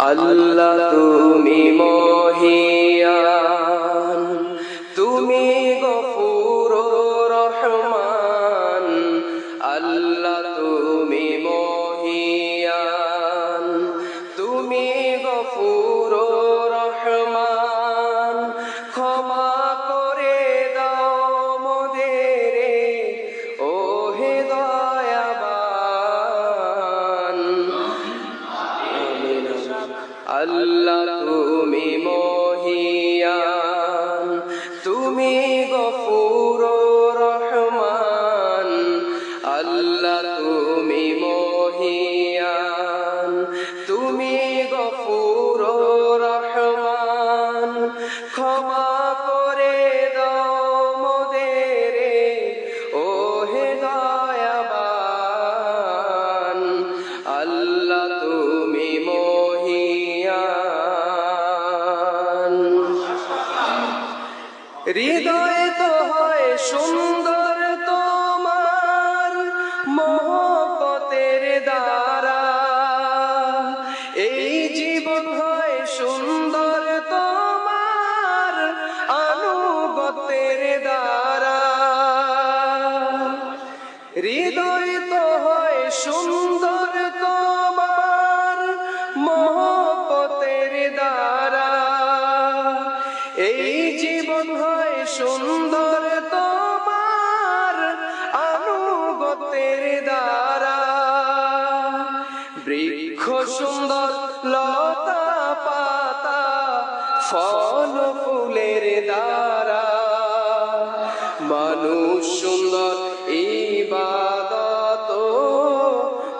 আল্লাহ তুমি মহিয়ান তুমি গফুর রহমান আল্লাহ তুমি মহিয়ান তুমি গফুর আল্লাহ হৃদয় তো হয় সুন্দর তোমার মোহপতের দ্বারা। এই জীবন হয় সুন্দর তোমার আনুগতের দ্বারা। হৃদয় তো হয় সুন্দর বৃক্ষ সুন্দর লতা পাতা, ফল ফুলের দ্বারা। মানুষ সুন্দর ইবাদত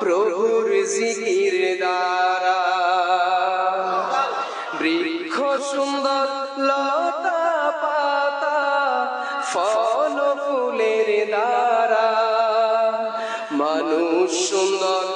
প্রভুর জিকির দ্বারা। বৃক্ষ সুন্দর লতা পাতা, ফল ফুলের দ্বারা। মানুষ সুন্দর